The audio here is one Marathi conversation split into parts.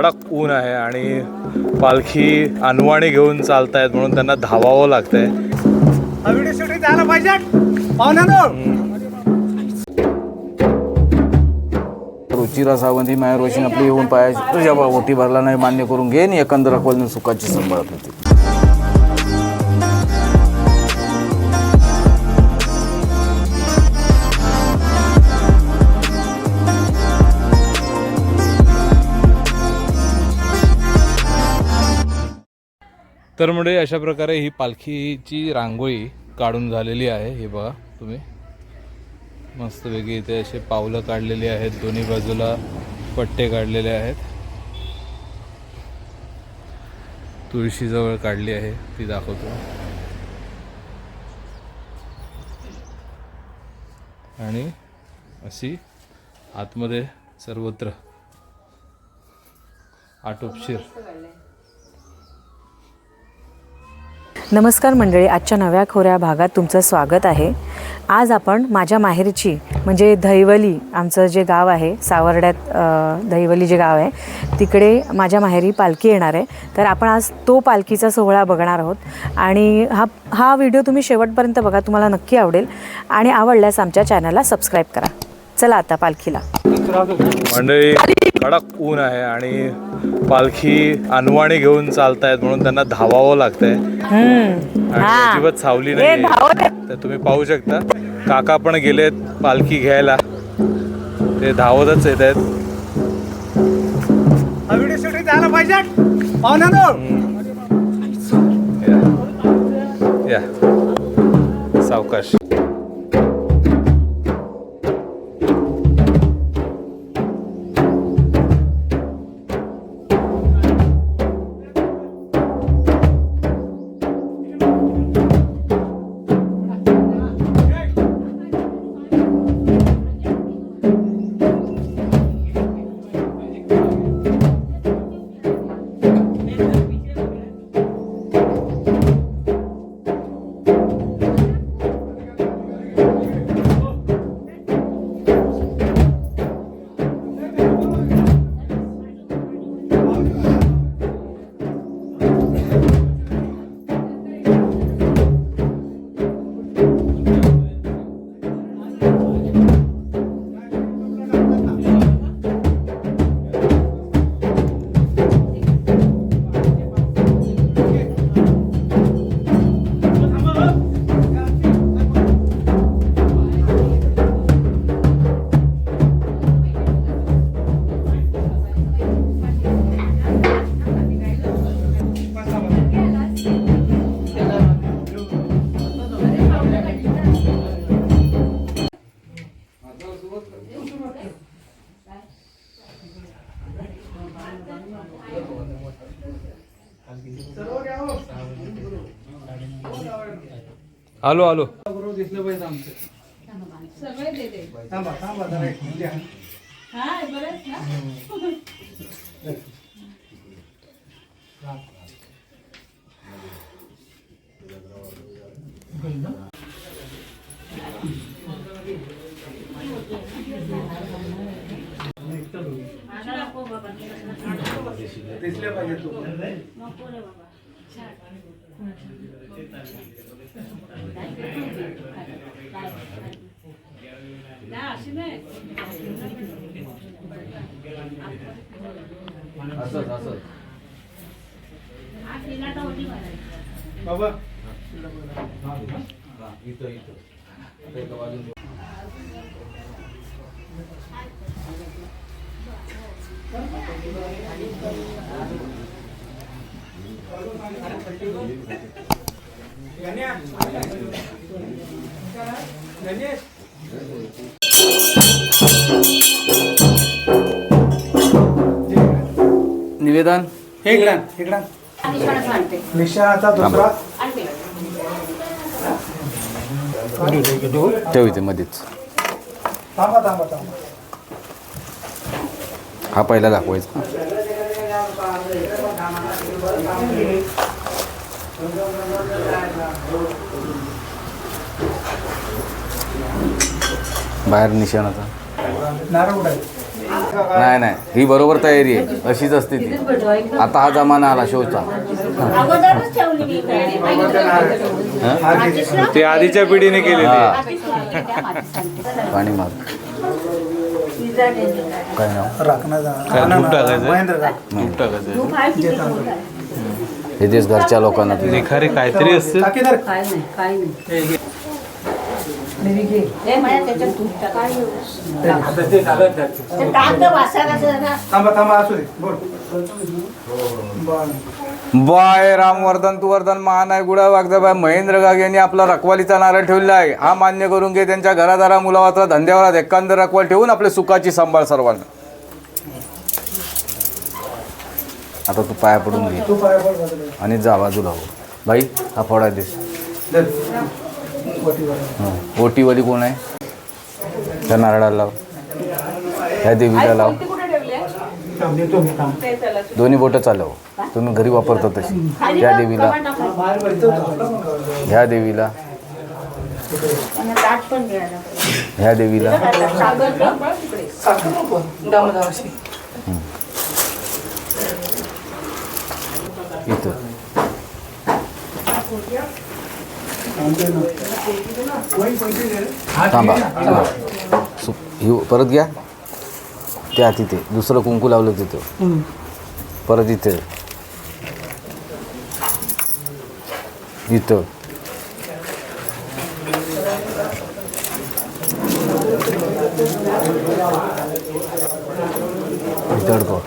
कडक ऊन आहे आणि पालखी अनवाणी घेऊन चालतायत म्हणून त्यांना धावावं लागतंय. पाहिजे. रुचिरा सावंत ही मायावर वशिंग आपली येऊन पायाची तुझ्या बा ओटी भरला नाही मान्य करून घेईन एकंदर अकोल सुखाची सांभाळत होती तर म्हणजे अशा प्रकारे ही पालखीची रांगोळी काढून झालेली आहे. हे बघा तुम्ही. मस्तपैकी इथे असे पावलं काढलेली आहेत. दोन्ही बाजूला पट्टे काढलेले आहेत. तुळशीजवळ काढली आहे. ती दाखवतो. आणि अशी आतमध्ये सर्वत्र आटोपशीर. नमस्कार मंडळी आजच्या नव्या खोऱ्या भागात तुमचं स्वागत आहे. आज आपण माझ्या माहेरची म्हणजे दहिवली आमचं जे गाव आहे सावर्ड्यात दहिवली जे गाव आहे तिकडे माझ्या माहेरी पालखी येणार आहे. तर आपण आज तो पालखीचा सोहळा बघणार आहोत. आणि हा हा व्हिडिओ तुम्ही शेवटपर्यंत बघा तुम्हाला नक्की आवडेल. आणि आवडल्यास आमच्या चॅनलला सबस्क्राईब करा. चला आता पालखीला. मंडळी कडक ऊन आहे आणि पालखी अनवाणी घेऊन चालतायत म्हणून त्यांना धावावं लागतंय. आणि हा. अजिबात सावली नाही. तर तुम्ही पाहू शकता. काका पण गेलेत पालखी घ्यायला. ते धावतच येत आहेत. या. सावकाश. आलो आलो. बरोबर दिसलं पाहिजे आमचं थांबा थांबा. दिसले पाहिजे तू. असंच असंच बाबा इथं इथं आता एका बाजूला गण्या. गणेश निवेदन? हे इकडं इकडं दुसरा. ठेव इथे मध्येच. थांबा थांबा थांबा. हा पहिला दाखवायचा. बाहेर निशाणाचा नारळ उडाय नाही नाही. ही बरोबर तयारी आहे. अशीच असते ती. आता हा जमाना आला शोचा. ते आधीच्या पिढीने केलेली आहे. हा. पाणी मार काय नाव? काय टाकायचं? टाकायचं? हे देश घरच्या लोकांना. निखारी काहीतरी असते. काय नाही काय नाही. वासाला जरा. थांबा थांबा असू दे बोल. बाय रामवर्धन तू वर्धन महानाय गुडा वागदाबाई महेंद्र गाग यांनी आपला रखवालीचा नारळ ठेवलेला आहे हा मान्य करून घे त्यांच्या घरादारा मुलावाचा धंद्यावर एकांद रखवाल ठेवून आपल्या सुखाची सांभाळ सर्वांना आता तू पाया पडून घे तू पाया पड बाजूला. आणि जा बाजूला हो बाई हा फोडा. वटीवर. हं. ओटीवाली कोण आहे? त्या नारळाला लाव. ह्या देवीला लाव. थांब, देतो मी थांब. दोन्ही बोटं चालव. तुम्ही घरी वापरता तशी. ह्या देवीला. ह्या देवीला. आणि ताट पण घ्यायला. ह्या देवीला. इथं. थांबा. सु- परत घ्या. त्या तिथे. दुसरं कुंकू लावलं तिथं. परत इथे इथं. इथं अडकव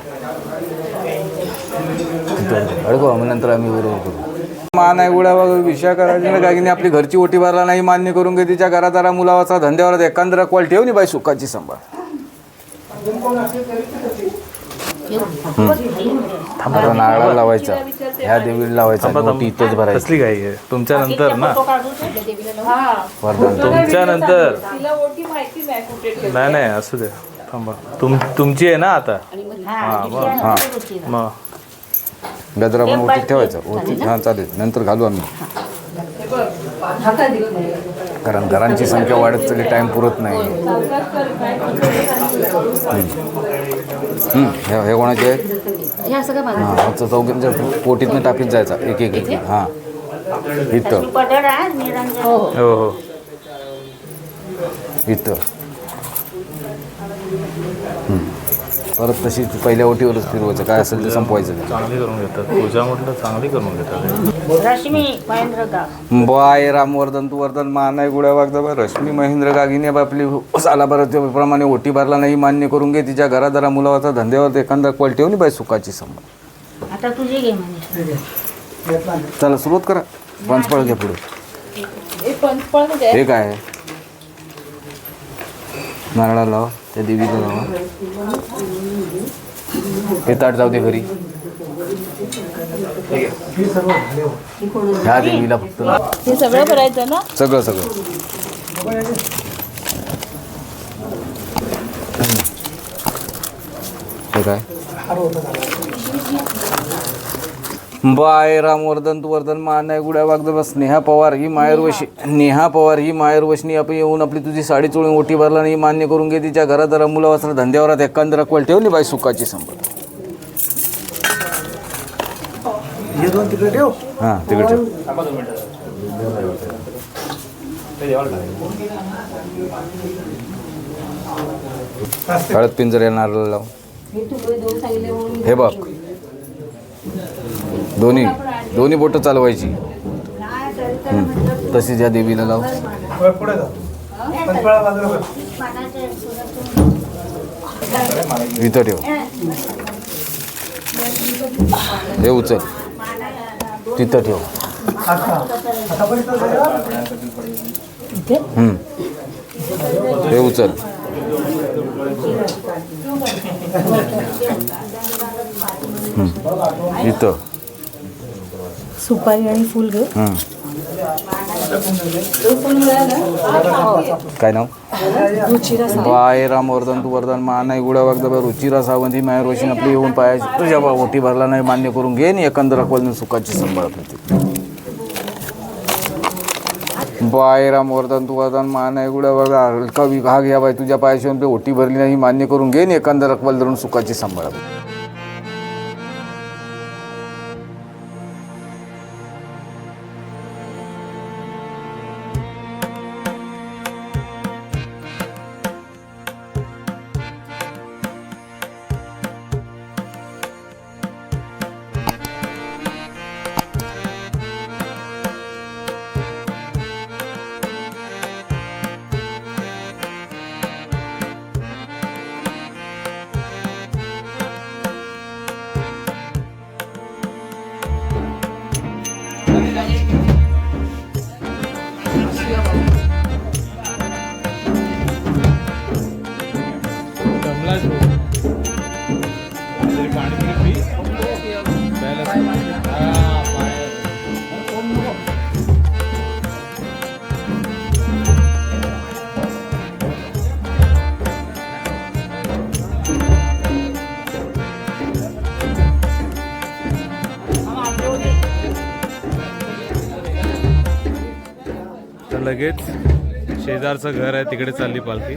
इथं अडकव अडकव मग नंतर आम्ही बरोबर करू मान आहे उड्या वगैरे विषय करायची नाही काही नाही आपली घरची ओटी भरला नाही मान्य करून घे तिच्या घरादारा मुलावाचा धंद्यावर एकांद्र कॉल ठेव नाही बाई सुखाची सांभाळ. आता नारळाला लावायचा ह्या देवीला लावायचा आणि ओटी इथंच भरायची. कसली काही आहे? तुमच्या नंतर ना. वरदान तुमच्या नंतर. नाही नाही असू दे. थांबा. तुम तुमची आहे ना आता? हा, मग. हां गजरा पण ओटीत ठेवायचा. ओटी हां चालेल. नंतर घालू आम्ही. कारण घरांची संख्या वाढत चालली टाईम पुरत नाही. हम्म. हे हे कोणाचे आहेत? हे हां आमचं चौघींच्या पोटीतनं टाकीत जायचा. एक एक एक. हां. इथं. हो हो. इथं हम्म. परत तशी पहिल्या ओटीवरच फिरवायचं. काय असेल ते संपवायचं चांगली करून घेतात. पूजा म्हटलं चांगली करून घेतात. रश्मी महेंद्र बाय रामवर्धन तू वर्धन महानाय गुड्या वागदा बा रश्मी महेंद्र गागिने बा आपली साला बरं प्रमाणे ओटी भरला नाही मान्य करून घे. तिच्या घरादारा मुलावाचा धंद्यावर एखादा क्वाल ठेवली बाई सुखाची संभाळ आता तुझी घे म्हणे. चला सुरुवात करा. पंचफळ घ्या पुढे. हे काय? आहे नारळा लावा त्या देवीला लावा हे ताट जाऊ दे घरी. ह्या देवीला फक्त. हे सगळं भरायचं ना सगळं सगळं हे काय. बाय रामवर्धन तू वर्धन मानाय गुड्या वागद बस. नेहा पवार ही मायरवशी नेहा. पवार ही मायरवशनी आपण येऊन आपली तुझी साडी चोळून ओटी भरला नाही मान्य करून घे. तिच्या घरात जरा मुलावासरा धंद्यावरात एकांदरा कोल ठेवली बाई सुखाची संपत. हे दोन तिकडे ठेव. हां तिकडे ठेव. असते. हळद पिंजर येणार लाव हे बघ. दोन्ही दोन्ही बोटं चालवायची हं. तशी ज्या देवीला लाव. इथं ठेव हे उचल तिथं ठेव. हं. उचल. इथं सुपारी आणि फुल घे हं. काय नाव? रुचिरा बाय रामवर्धन तू वर्धन महानाय गुडा वागदा रुचिरा सावंती मायर रोशन आपली येऊन पायाची तुझ्या बा ओटी भरला नाही मान्य करून घे आणि एकंदर अकवाल सुखाची संभाळत होती बायराम वर्धन तू वर्धन मान आहे गुड्या बघा हलका विभाग या बाई तुझ्या पायाशिवाय ओटी भरली नाही मान्य करून घेईन एखादा रकबल धरून सुखाची सांभाळ लगेच शेजारचं घर आहे तिकडे चालली पालखी.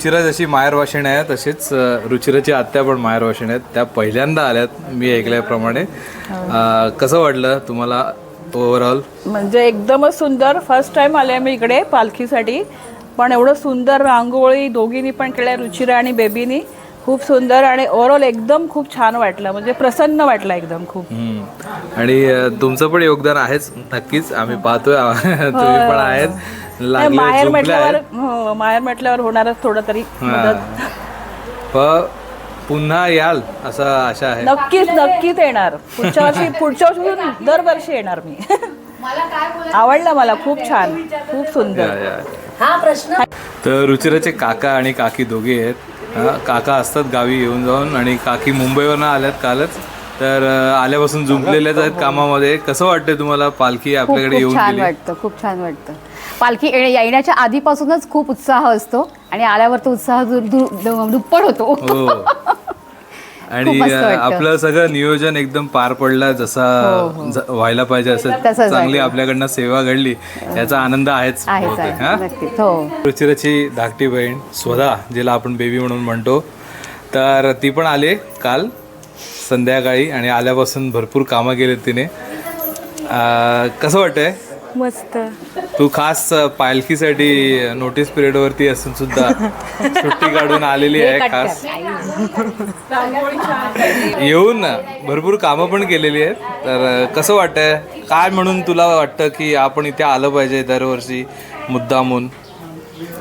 रुचिरा जशी माहेर वाशिण आहे तशीच रुचिराची आत्या पण माहेर वाशिण आहेत. त्या पहिल्यांदा आल्यात मी ऐकल्याप्रमाणे. अ, कसं वाटलं तुम्हाला ओव्हरऑल म्हणजे एकदमच सुंदर. फर्स्ट टाइम आले मी इकडे पालखीसाठी. पण एवढं सुंदर रांगोळी दोघींनी पण केल्या रुचिरा आणि बेबीनी. खूप सुंदर आणि ओव्हरऑल एकदम खूप छान वाटलं. म्हणजे प्रसन्न वाटलं एकदम खूप. आणि तुमचं पण योगदान आहेच नक्कीच. आम्ही पाहतोय. तुम्ही पण आहेत. लागले माहेर झोपले म्हटल्यावर आहेत हो, माहेर म्हटल्यावर होणारच थोडं तरी मदत. प- पुन्हा याल असं आशा आहे. नक्कीच नक्कीच येणार. पुढच्या वर्षी पुढच्या वर्षी दरवर्षी येणार मी. आवडलं मला खूप छान. खूप सुंदर. या, या. तर रुचिराचे काका आणि काकी दोघे आहेत. हा, काका असतात गावी येऊन जाऊन आणि काकी मुंबईवरनं आल्यात कालच. तर आल्यापासून जुंपलेल्याच आहेत कामामध्ये. कसं वाटतंय तुम्हाला पालखी आपल्याकडे येऊन छान वाटतं खूप छान वाटतं. पालखी येण्या- येण्याच्या आधीपासूनच खूप उत्साह असतो आणि आल्यावर तो उत्साह दुप्पट होतो. हो. आणि. आपलं सगळं नियोजन एकदम पार पडलं जसा ज- व्हायला पाहिजे असं चांगली. आपल्याकडनं सेवा घडली याचा आनंद आहेच हा? हो रुचिराची धाकटी बहीण स्वधा जिला आपण बेबी म्हणून म्हणतो तर ती पण आले काल संध्याकाळी आणि आल्यापासून भरपूर कामं केलेत तिने कसं वाटतंय मस्त. तू खास पालखीसाठी नोटीस पिरियडवरती असून सुद्धा सुट्टी काढून आलेली आहे खास. येऊन भरपूर कामं पण केलेली आहेत. तर कसं वाटतंय? काय म्हणून तुला वाटतं की आपण इथे आलं पाहिजे दरवर्षी मुद्दामून?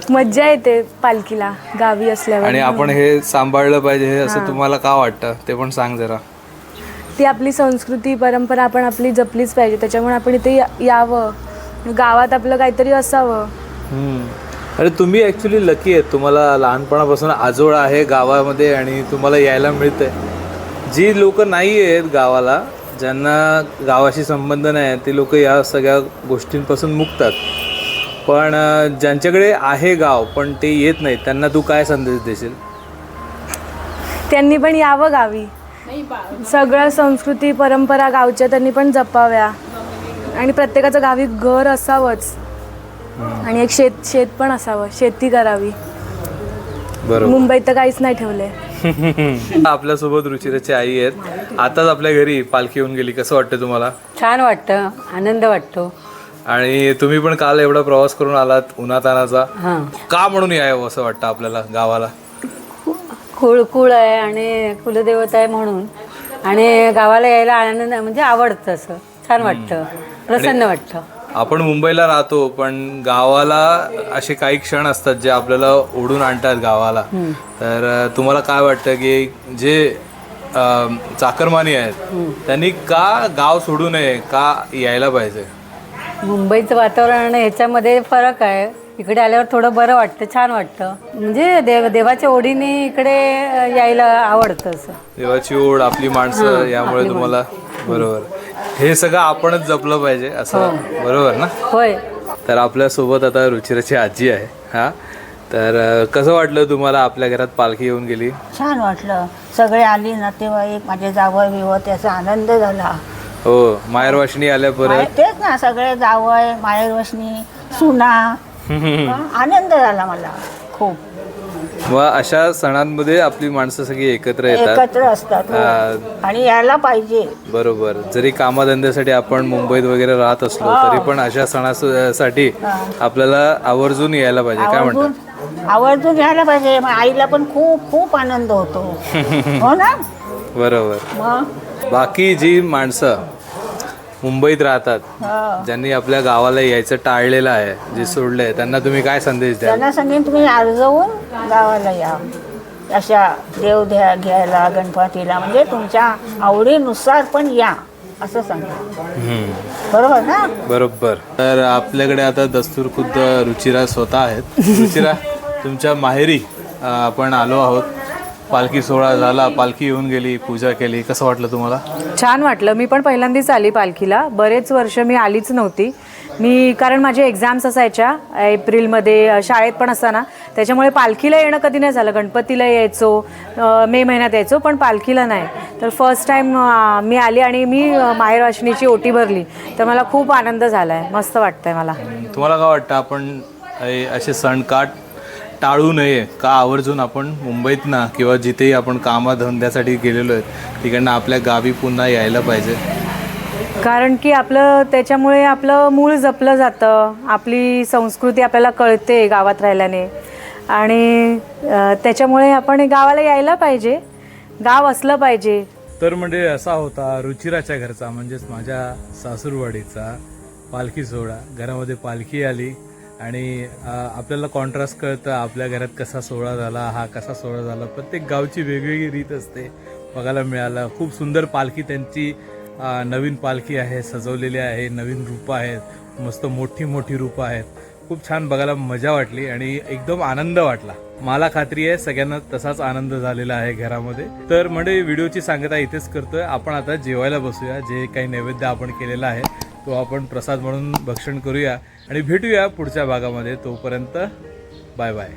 मज्जा येते पालखीला गावी असल्यावर. आणि आपण हे सांभाळलं पाहिजे हे असं तुम्हाला का वाटतं? ते पण सांग जरा. ती आपली संस्कृती परंपरा आपण आपली जपलीच पाहिजे. त्याच्यामुळे आपण इथे या- यावं. गावात आपलं काहीतरी असावं. अरे तुम्ही ॲक्च्युली लकी आहेत. तुम्हाला लहानपणापासून आजोळ आहे गावामध्ये आणि तुम्हाला यायला मिळतंय. जी लोक नाही आहेत गावाला ज्यांना गावाशी संबंध नाही ते लोक या सगळ्या गोष्टींपासून मुक्तात. पण अं, ज्यांच्याकडे आहे गाव पण ते येत नाहीत त्यांना तू काय संदेश देशील? त्यांनी पण यावं गावी. सगळ्या संस्कृती परंपरा गावच्या त्यांनी पण जपाव्या. आणि प्रत्येकाचं गावी घर असावंच. आणि एक शेत शेत पण असावं शेती करावी. बरोबर. मुंबईत तर काहीच नाही ठेवलंय आपल्यासोबत रुचिराची आई आहेत. आताच आपल्या घरी पालखी येऊन गेली. कसं वाटतं तुम्हाला? छान वाटतं. आनंद वाटतो. आणि तुम्ही पण काल एवढा प्रवास करून आलात उन्हातानाचा. का म्हणून यावं असं वाटतं आपल्याला गावाला? कुळकुळ आहे आणि कुलदेवता आहे म्हणून. आणि गावाला यायला आनंद म्हणजे आवडतं असं. छान वाटतं. प्रसन्न वाटतं. आपण मुंबईला राहतो पण गावाला असे काही क्षण असतात जे आपल्याला ओढून आणतात गावाला. तर तुम्हाला काय वाटतं की जे चाकरमानी आहेत त्यांनी का गाव सोडू नये का यायला पाहिजे? मुंबईचं वातावरण ह्याच्यामध्ये फरक आहे. इकडे आल्यावर थोडं बरं वाटतं छान वाटतं. म्हणजे देव देवाच्या ओढीने इकडे यायला आवडतं असं. देवाची ओढ आपली माणसं यामुळे तुम्हाला बरोबर. हे सगळं आपणच जपलं पाहिजे असं बरोबर ना? होय. तर आपल्यासोबत आता रुचिराची आजी आहे हा? तर कसं वाटलं तुम्हाला आपल्या घरात पालखी येऊन गेली? छान वाटलं. सगळे आली नातेवाईक माझे जावं बिवं त्याचा आनंद झाला. हो माहेरवाशिनी आल्या परत? तेच ना सगळे जावय माहेर वशनी सुना आनंद झाला मला. खूप. व अशा सणांमध्ये आपली माणसं सगळी एकत्र येतात. एकत्र असतात हो. आणि यायला पाहिजे. बरोबर. जरी कामाधंद्यासाठी आपण मुंबईत वगैरे राहत असलो तरी पण अशा सणासाठी आपल्याला आवर्जून यायला पाहिजे. काय म्हणतात? आवर्जून आवर्जून घ्यायला पाहिजे. मग आईला पण खूप खूप आनंद होतो. हो ना? बरोबर. मग? बाकी जी माणसं मुंबईत राहतात. ज्यांनी आपल्या गावाला यायचं टाळलेलं आहे जे सोडलंय त्यांना तुम्ही काय संदेश द्याल? त्यांना सांगेन तुम्ही अर्जवून गावाला या. अशा देव द्या घ्यायला गणपतीला म्हणजे तुमच्या आवडीनुसार पण या असं सांगा. बरोबर ना? बरोबर. तर आपल्याकडे आता दस्तूर खुद्द रुचिरा स्वतः आहेत. रुचिरा तुमच्या माहेरी आपण आलो आहोत. पालखी सोहळा झाला पालखी येऊन गेली पूजा केली. कसं वाटलं तुम्हाला? छान वाटलं. मी पण पहिल्यांदाच आली पालखीला. बरेच वर्ष मी आलीच नव्हती. मी कारण माझे एक्झाम्स असायच्या एप्रिलमध्ये शाळेत पण असताना. त्याच्यामुळे पालखीला येणं कधी नाही झालं. गणपतीला यायचो मे महिन्यात यायचो पण पालखीला नाही. तर फर्स्ट टाईम मी आली आणि मी अ, माहेर वाशिनीची ओटी भरली. तर मला खूप आनंद झाला आहे मस्त वाटतंय मला. तुम्हाला काय वाटतं? आपण असे सण का टाळू नये का आवर्जून आपण मुंबईत ना किंवा जिथेही आपण कामाधंद्यासाठी गेलेलो आहेत तिकडनं आपल्या गावी पुन्हा यायला पाहिजे. कारण की आपलं त्याच्यामुळे आपलं मूळ जपलं जातं. आपली संस्कृती आपल्याला कळते गावात राहिल्याने. आणि त्याच्यामुळे आपण गावाला यायला पाहिजे. गाव असलं पाहिजे. तर म्हणजे असा होता रुचिराच्या घरचा म्हणजेच माझ्या सासूरवाडीचा पालखी सोहळा. घरामध्ये पालखी आली. आणि आपल्याला कॉन्ट्रास्ट कळतं आपल्या घरात कसा सोहळा झाला हा कसा सोहळा झाला. प्रत्येक गावची वेगवेगळी रीत असते बघायला मिळालं खूप सुंदर पालखी त्यांची नवीन पालखी आहे सजवलेली आहे नवीन रूपं आहेत मस्त मोठी मोठी रूपं आहेत. खूप छान बघायला मजा वाटली आणि एकदम आनंद वाटला. मला खात्री आहे सगळ्यांना तसाच आनंद झालेला आहे घरामध्ये. तर म्हणजे व्हिडिओची सांगता इथेच करतोय. आपण आता जेवायला बसूया. जे काही नैवेद्य आपण केलेलं आहे तो आपण प्रसाद म्हणून भक्षण करूया आणि भेटूया पुढच्या भागामध्ये. तोपर्यंत बाय बाय.